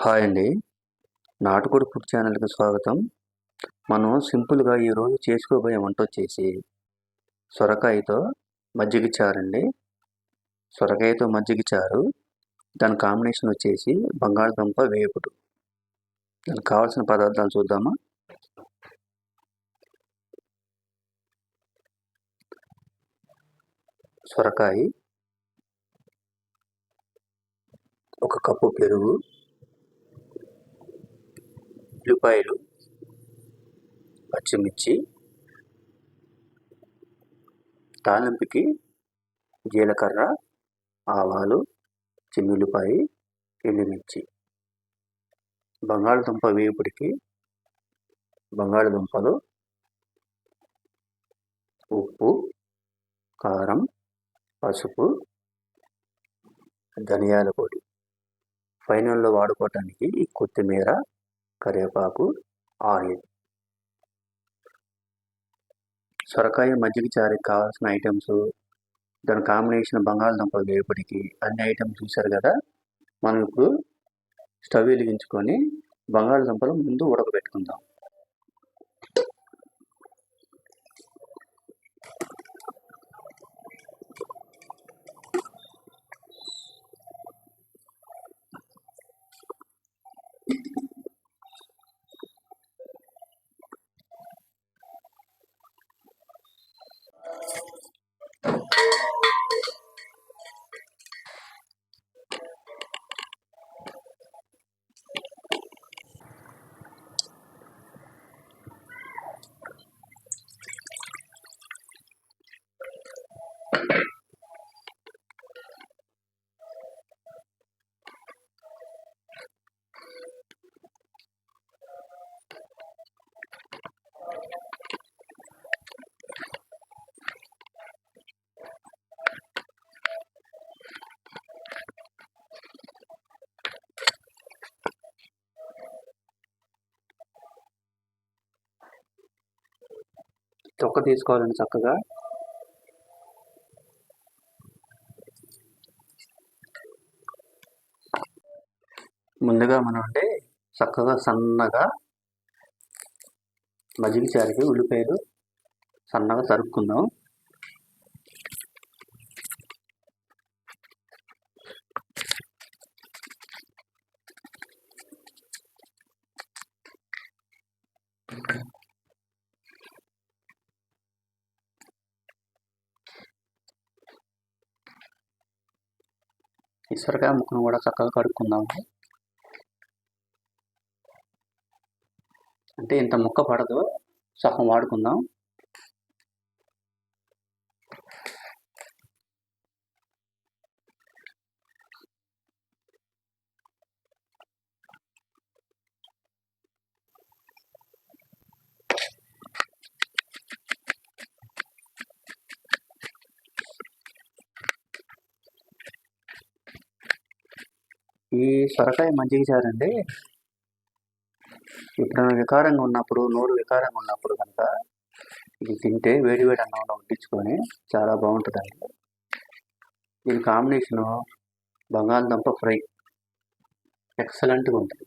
Hi అండి. నాటుకోడి food ఛానల్కి స్వాగతం. మనం సింపుల్గా ఈరోజు చేసుకోబోయే వంట వచ్చేసి సొరకాయతో మజ్జిగ చారు అండి. సొరకాయతో మజ్జిగ చారు దాని కాంబినేషన్ వచ్చేసి బంగాళదుంప వేపుడు. దానికి కావాల్సిన పదార్థాలు చూద్దామా? సొరకాయ ఒక కప్పు పెరుగు ఉల్లిపాయలు పచ్చిమిర్చి తాలింపుకి జీలకర్ర ఆవాలు చిన్నుల్లిపాయ ఎండుమిర్చి బంగాళదుంప వేపుడికి బంగాళదుంపలు ఉప్పు కారం పసుపు ధనియాల పొడి. ఫైనల్లో వాడుకోవటానికి కొత్తిమీర కరివేపాకు ఆయిల్. సొరకాయ మజ్జిగ చారుకి కావాల్సిన ఐటమ్స్ దాని కాంబినేషన్ బంగాళదుంపలు వేపటికి అన్ని ఐటమ్స్ చూశారు కదా? మనం ఇప్పుడు స్టవ్ వెలిగించుకొని బంగాళదుంపలు ముందు ఉడకబెట్టుకుందాం. చొక్క తీసుకోవాలండి చక్కగా. ముందుగా మనం అంటే చక్కగా సన్నగా మజ్జిగ చారికి ఉల్లిపాయలు సన్నగా తరుక్కుందాం. తరుపుకుందాం ముక్కను కూడా చక్కగా కడుక్కుందాము అంటే ఇంత ముక్క పడదు. సగం వాడుకుందాం. ఈ సొరకాయ మంచిగా చారండి ఎప్పుడైనా వికారంగా ఉన్నప్పుడు నోరు వికారంగా ఉన్నప్పుడు కనుక ఇది తింటే వేడి వేడి అన్నంలో వడ్డించుకొని చాలా బాగుంటుందండి. దీని కాంబినేషను బంగాళదుంప ఫ్రై ఎక్సలెంట్గా ఉంటుంది.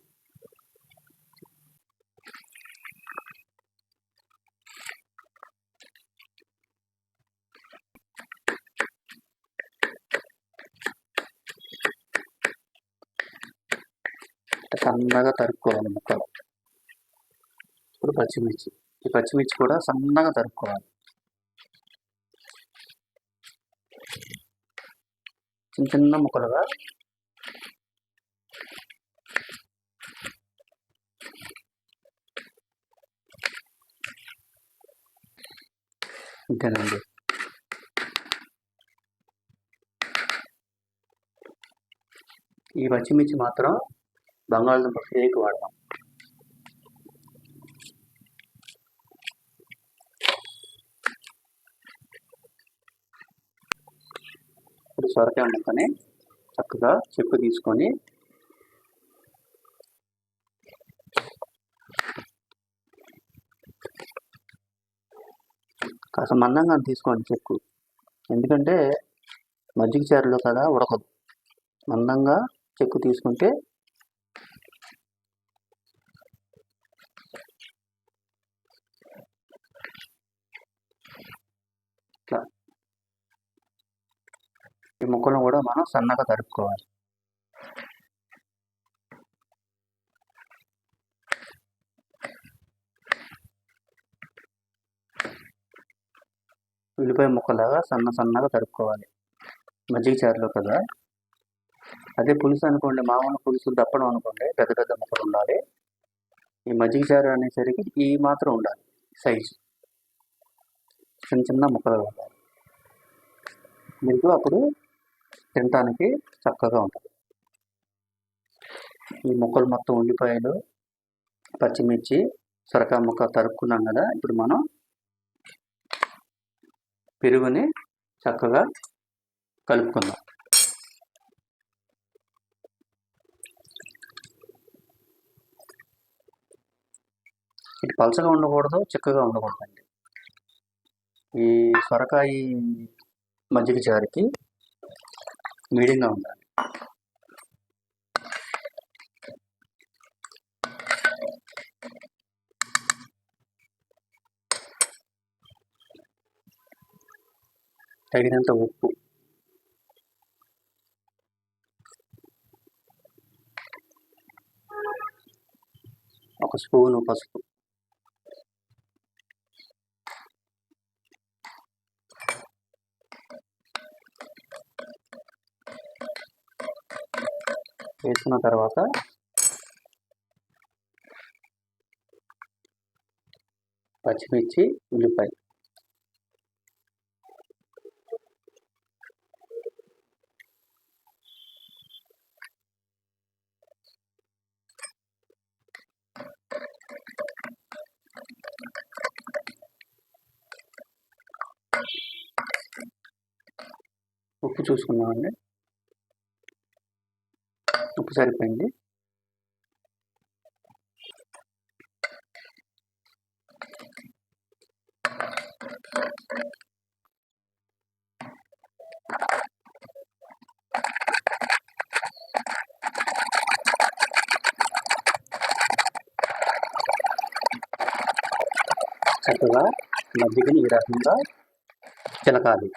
సన్నగా తరుక్కోవాలి ముక్కలు ఇప్పుడు పచ్చిమిర్చి. ఈ పచ్చిమిర్చి కూడా సన్నగా తరుక్కోవాలి. చిన్న చిన్న ముక్కలుగా. అంతేనండి ఈ పచ్చిమిర్చి మాత్రం బంగాళదుంప ఫ్రైకి వాడదాం ఇప్పుడు సొరకాయ ఉండకనే చక్కగా చెప్పు తీసుకొని కాస్త మందంగా తీసుకోండి చెక్కు ఎందుకంటే మజ్జిగ చారులో కదా ఉడకదు. మందంగా చెక్కు తీసుకుంటే ఈ ముక్కలను కూడా మనం సన్నగా తరుక్కోవాలి. ఉల్లిపాయ ముక్కలాగా సన్న సన్నగా తరుక్కోవాలి. మజ్జిగ చారులో కదా. అదే పులుసు అనుకోండి మామూలు పులుసు తప్పడం అనుకోండి పెద్ద పెద్ద ముక్కలు ఉండాలి. ఈ మజ్జిగ చారు అనేసరికి ఈ మాత్రం ఉండాలి సైజు. చిన్న చిన్న ముక్కలు ఉండాలి. మీకు అప్పుడు తినటానికి చక్కగా ఉంటుంది. ఈ ముక్కలు మొత్తం ఉల్లిపాయలు పచ్చిమిర్చి సొరకాయ ముక్క తరుక్కున్నాం కదా ఇప్పుడు మనం పెరుగుని చక్కగా కలుపుకుందాం. ఇది పలచగా ఉండకూడదు చిక్కగా ఉండకూడదండి. ఈ సొరకాయ మజ్జిగ చారుకి మీడియంగా ఉండాలి తగినంత ఉప్పు ఒక స్పూను పసుపు వేసుకున్న తర్వాత పచ్చిమిర్చి ఉల్లిపాయ. ఉప్పు చూసుకున్నామండి ఉప్పు సరిపోయింది. చక్కగా మజ్జిగని ఈ రకంగా చిలకాలి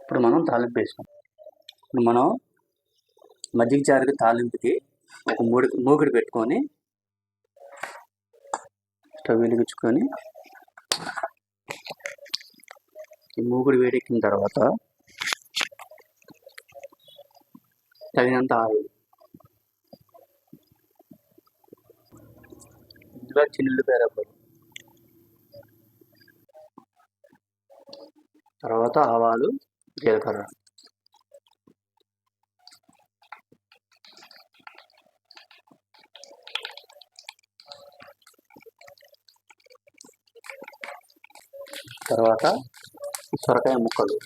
ఇప్పుడు మనం తాలింపు వేసాం ఇప్పుడు మనం మజ్జిగ చారుకి తాలింపుకి ఒక మూడు మూగుడు పెట్టుకొని స్టవ్ వెలిగించుకొని ఈ మూగుడు వేడెక్కిన తర్వాత తగినంత ఆయిల్ ఇందులో చిన్నులపాయ రబ్బరు తర్వాత ఆవాలు జీలకర్ర తర్వాత? సొరకాయ ముక్కలు.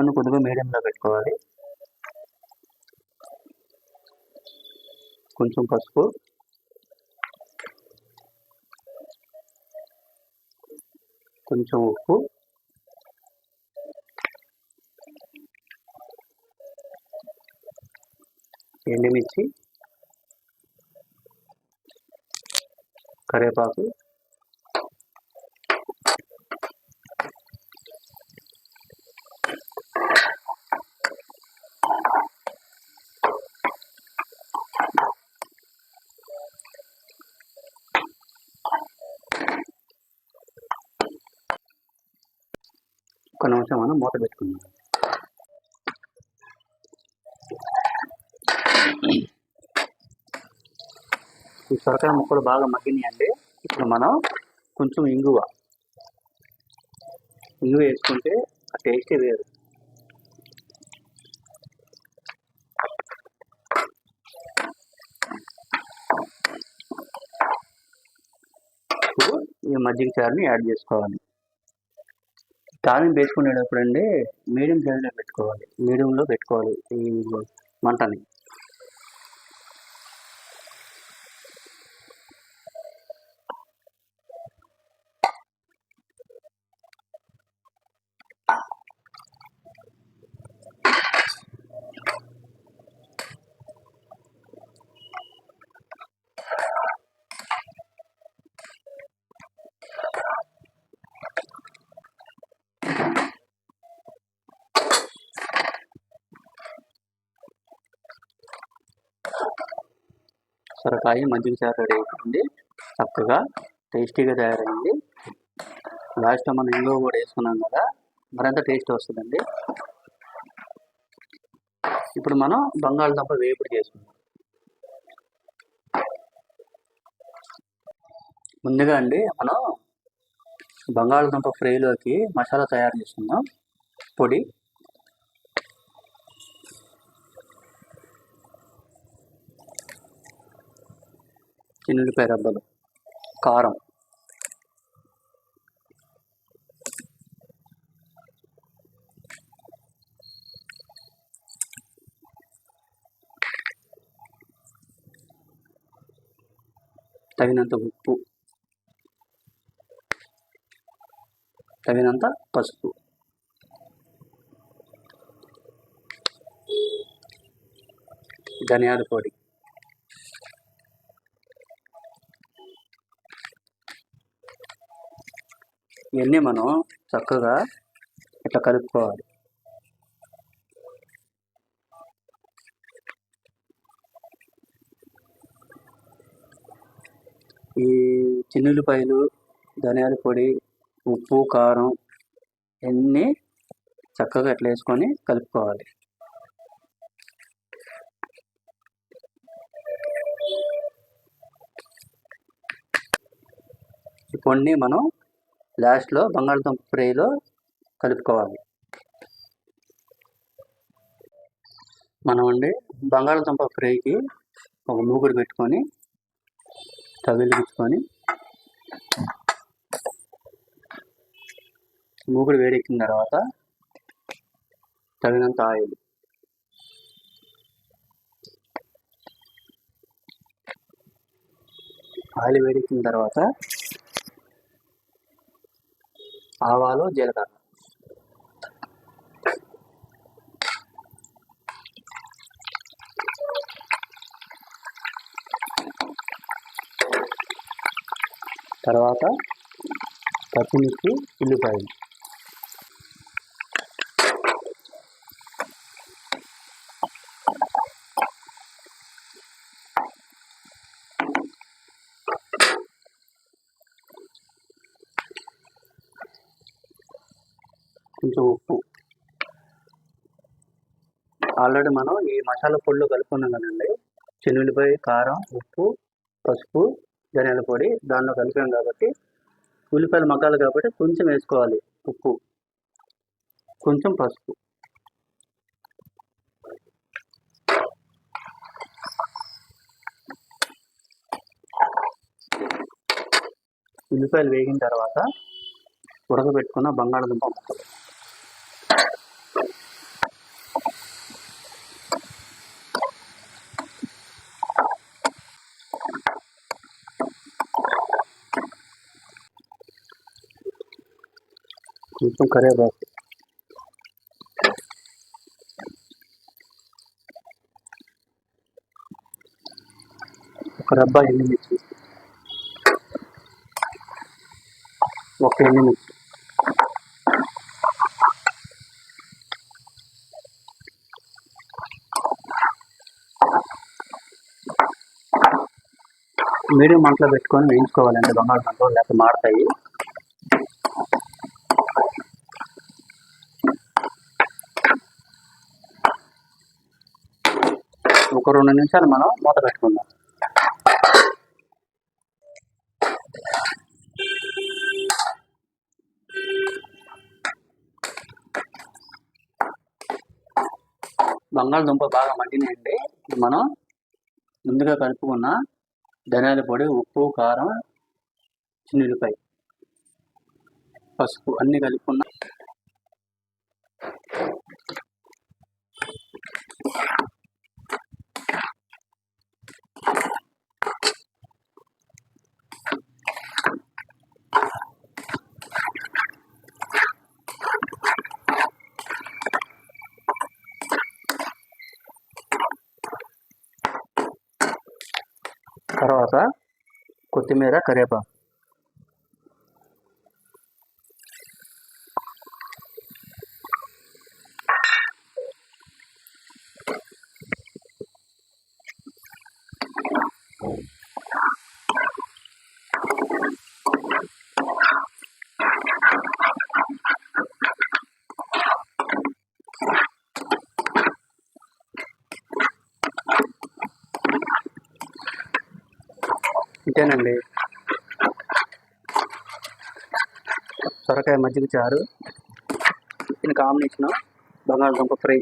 స్టవ్ కొద్దిగా మీడియంలో పెట్టుకోవాలి. కొంచెం పసుపు. కొంచెం ఉప్పు. ఎండుమిర్చి. కరివేపాకు ఒక నిమిషం మనం మూత పెట్టుకుందాం ఈ సొరకాయ ముక్కలు బాగా మగ్గినాయండి. ఇప్పుడు మనం కొంచెం ఇంగువ. ఇంగువ వేసుకుంటే ఆ టేస్టే వేరు. ఇప్పుడు ఈ మజ్జిగ చారుని యాడ్ చేసుకోవాలి. తాలింపు వేసుకునేటప్పుడు అండి మీడియం సైజులో పెట్టుకోవాలి. మీడియంలో పెట్టుకోవాలి ఈ మంటని. సొరకాయ మజ్జిగ చారు రెడీ అవుతుంది చక్కగా టేస్టీగా తయారైంది. లాస్ట్లో మనం ఇంగువ కూడా వేసుకున్నాం కదా మరింత టేస్ట్ వస్తుందండి. ఇప్పుడు మనం బంగాళదుంప వేపుడు చేసుకుందాం. ముందుగా అండి మనం బంగాళదుంప ఫ్రైలోకి మసాలా తయారు చేసుకుందాం. పొడి చిన్నులపాయ రబ్బలు. కారం. తగినంత ఉప్పు. తగినంత పసుపు. ధనియాల పొడి. ఇవన్నీ మనం చక్కగా ఇట్లా కలుపుకోవాలి. ఈ చిన్నులపాయలు ధనియాల పొడి ఉప్పు కారం ఇవన్నీ చక్కగా ఇట్లా వేసుకొని కలుపుకోవాలి. ఈ పొడిని మనం లాస్ట్లో బంగాళదుంప ఫ్రైలో కలుపుకోవాలి. మనం అండి బంగాళదుంప ఫ్రైకి ఒక మూగుడు పెట్టుకొని తగిలించుకొని మూగుడు వేడెక్కిన తర్వాత తగినంత ఆయిల్ ఆయిల్ వేడెక్కిన తర్వాత ఆవాలు జీలకర్ర. తర్వాత పచ్చిమిర్చి ఉల్లిపాయలు కొంచెం ఉప్పు ఆల్రెడీ మనం ఈ మసాలా పొడిలో కలుపుకున్నాం కదండి. చెన్నుల్లిపాయ కారం ఉప్పు పసుపు ధనియాల పొడి దానిలో కలిపాం కాబట్టి ఉల్లిపాయలు మగ్గాలి కాబట్టి కొంచెం వేసుకోవాలి ఉప్పు. కొంచెం పసుపు. ఉల్లిపాయలు వేగిన తర్వాత ఉడకబెట్టుకున్న బంగాళదుంప ముక్కలు. కొంచెం కరివేపాకు ఒక రబ్బా ఎండుమిర్చి ఒక ఎండుమిర్చి మీడియం మంటలో పెట్టుకొని వేయించుకోవాలండి. బంగాళదుంపలు లేకపోతే మాడతాయి ఒక రెండు నిమిషాలు మనం మూత పెట్టుకుందాం. బంగాళదుంప బాగా మగ్గినాయండి. ఇప్పుడు మనం ముందుగా కలుపుకున్న ధనియాల పొడి ఉప్పు కారం చిన్నులపాయ పసుపు అన్నీ కలుపుకున్న తర్వాత కొత్తిమీర కరివేపాకు సొరకాయ మజ్జిగ చారు దీని కాంబినేషన్ బంగాళదుంప ఫ్రై.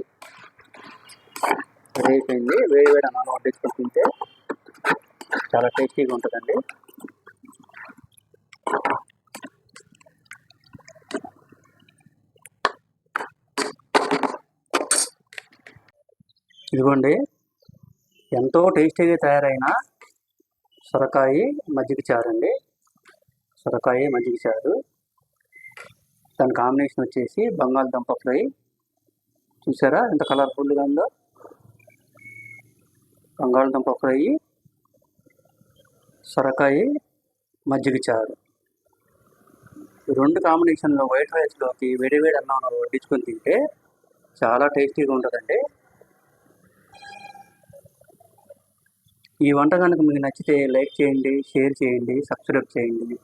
రెడీ అయిపోయింది. వేడి వేడి అన్నం వడ్డించుకొని తింటే చాలా టేస్టీగా ఉంటుందండి. ఇదిగోండి ఎంతో టేస్టీగా తయారైన సొరకాయ మజ్జిగ చారు అండి సొరకాయ మజ్జిగ చారు. దాని కాంబినేషన్ వచ్చేసి బంగాళదుంప ఫ్రై చూసారా? ఎంత కలర్ఫుల్గా ఉందో. బంగాళదుంప ఫ్రై సొరకాయ మజ్జిగ చారు. రెండు కాంబినేషన్లో వైట్ రైస్లోకి వేడి వేడి అన్నం వడ్డించుకొని తింటే చాలా టేస్టీగా ఉంటుందండి. ఈ వంట కనుక మీకు నచ్చితే లైక్ చేయండి షేర్ చేయండి సబ్స్క్రైబ్ చేయండి.